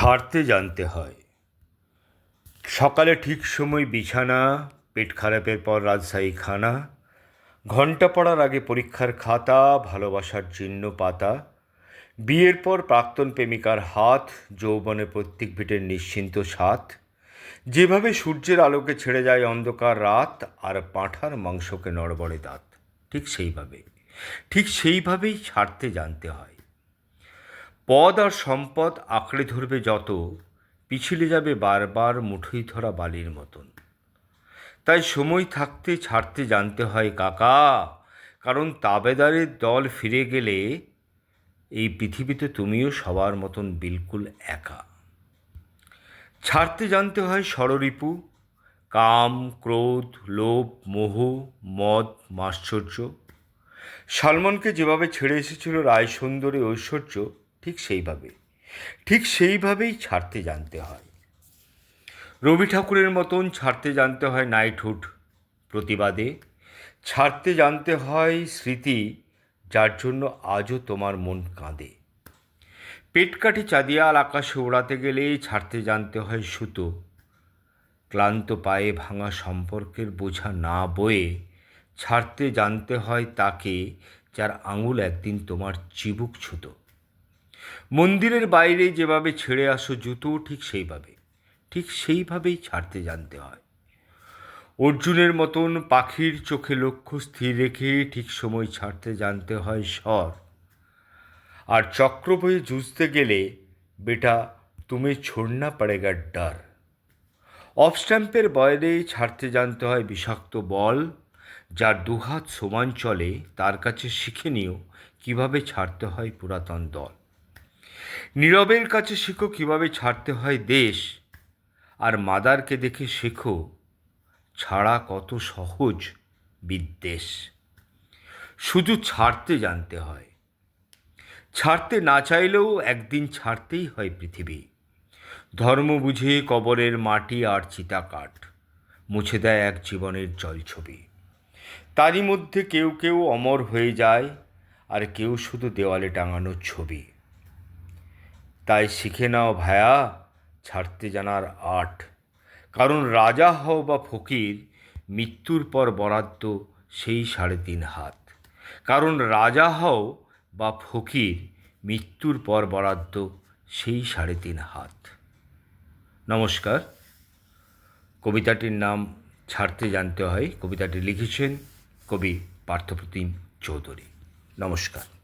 ছাড়তে জানতে হয়। সকালে ঠিক সময় বিছানা, পেট খারাপের পর রাজশাহী খানা ঘণ্টা পড়ার আগে পরীক্ষার খাতা, ভালোবাসার চিহ্ন পাতা, বিয়ের পর প্রাক্তন প্রেমিকার হাত, যৌবনে প্রত্যেক ভিটের নিশ্চিন্ত সাথ যেভাবে সূর্যের আলোকে ছেড়ে যায় অন্ধকার রাত আর পাঁঠার মাংসকে নড়বড়ে দাঁত। ঠিক সেইভাবে, ঠিক সেইভাবেই ছাড়তে জানতে হয়। পদ আর সম্পদ আঁকড়ে ধরবে যত, পিছলে যাবে বারবার মুঠোই ধরা বালির মতন। তাই সময় থাকতে ছাড়তে জানতে হয় কাকা, কারণ তাবেদারের দল ফিরে গেলে এই পৃথিবীতে তুমিও সবার মতন বিলকুল একা। ছাড়তে জানতে হয় ষড়রিপু কাম, ক্রোধ, লোভ, মোহ, মদ, মাশ্চর্য। সালমনকে যেভাবে ছেড়ে এসেছিল রায় সুন্দরী ঐশ্বর্য ঠিক সেইভাবে ঠিক সেইভাবেই ছাড়তে জানতে হয়। রবি ঠাকুরের মতন ছাড়তে জানতে হয় নাইটহুড প্রতিবাদে, ছাড়তে জানতে হয় স্মৃতি যার জন্য আজও তোমার মন কাঁদে। পেটকাঠি চাঁদিয়াল আকাশে ওড়াতে গেলে ছাড়তে জানতে হয় সুতো। ক্লান্ত পায়ে ভাঙা সম্পর্কের বোঝা না বয়ে ছাড়তে জানতে হয় তাকে যার আঙুল একদিন তোমার চিবুক ছুতো। মন্দিরের বাইরে যেভাবে ছেড়ে আসো জুতো ঠিক সেইভাবে, ঠিক সেইভাবেই ছাড়তে জানতে হয়। অর্জুনের মতন পাখির চোখে লক্ষ্য স্থির রেখে ঠিক সময় ছাড়তে জানতে হয় স্বর। আর চক্র বয়ে জুঝতে গেলে, বেটা, তুমি ছোড়না পড়েগা ডার। অফ স্ট্যাম্পের বয়রে ছাড়তে জানতে হয় বিষাক্ত বল, যার দুহাত সমান চলে, তার কাছে শিখে নিও কীভাবে ছাড়তে হয় পুরাতন দল। নীরবের কাছে শেখো কীভাবে ছাড়তে হয় দেশ। আর মাদারকে দেখে শেখো, ছাড়া কত সহজ বিদ্বেষ। শুধু ছাড়তে জানতে হয়। ছাড়তে না চাইলেও একদিন ছাড়তেই হয় পৃথিবী। ধর্ম বুঝে কবরের মাটি আর চিতাকাঠ মুছে দেয় এক জীবনের জলছবি। তারই মধ্যে কেউ কেউ অমর হয়ে যায়, আর কেউ শুধু দেওয়ালে টাঙানো ছবি। তাই শিখে নাও ভায়া, ছাড়তে জানার আট। কারণ রাজা হও বা ফকির, মৃত্যুর পর বরাদ্দ সেই সাড়ে তিন হাত। কারণ রাজা হও বা ফকির, মৃত্যুর পর বরাদ্দ সেই সাড়ে তিন হাত। নমস্কার। কবিতাটির নাম ছাড়তে জানতে হয়। কবিতাটি লিখেছেন কবি পার্থপ্রতিম চৌধুরী। নমস্কার।